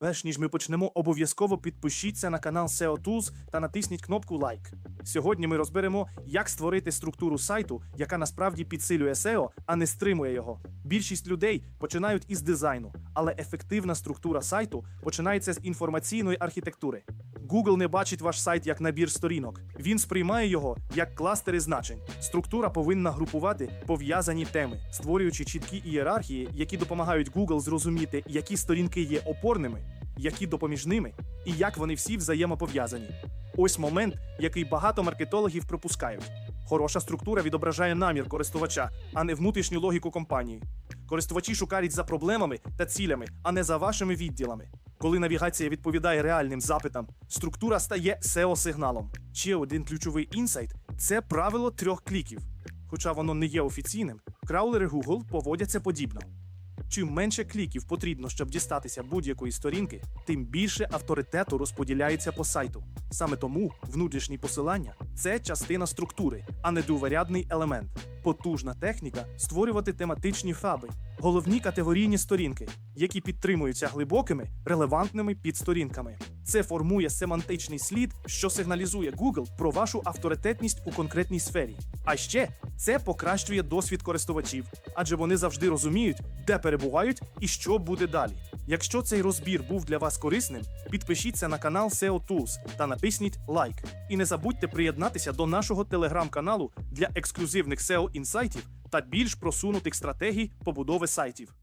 Перш ніж ми почнемо, обов'язково підпишіться на канал SEO Tools та натисніть кнопку лайк. Сьогодні ми розберемо, як створити структуру сайту, яка насправді підсилює SEO, а не стримує його. Більшість людей починають із дизайну, але ефективна структура сайту починається з інформаційної архітектури. Google не бачить ваш сайт як набір сторінок. Він сприймає його як кластери значень. Структура повинна групувати пов'язані теми, створюючи чіткі ієрархії, які допомагають Google зрозуміти, які сторінки є опорними, які допоміжними і як вони всі взаємопов'язані. Ось момент, який багато маркетологів пропускають. Хороша структура відображає намір користувача, а не внутрішню логіку компанії. Користувачі шукають за проблемами та цілями, а не за вашими відділами. Коли навігація відповідає реальним запитам, структура стає SEO-сигналом. Ще один ключовий інсайт це правило трьох кліків. Хоча воно не є офіційним, краулери Google поводяться подібно. Чим менше кліків потрібно, щоб дістатися будь-якої сторінки, тим більше авторитету розподіляється по сайту. Саме тому внутрішні посилання це частина структури, а не другорядний елемент. Потужна техніка створювати тематичні фаби, головні категорійні сторінки, які підтримуються глибокими, релевантними підсторінками. Це формує семантичний слід, що сигналізує Google про вашу авторитетність у конкретній сфері. А ще це покращує досвід користувачів, адже вони завжди розуміють, де перебувають і що буде далі. Якщо цей розбір був для вас корисним, підпишіться на канал SEO Tools та натисніть лайк. І не забудьте приєднатися до нашого телеграм-каналу для ексклюзивних SEO інсайтів та більш просунутих стратегій побудови сайтів.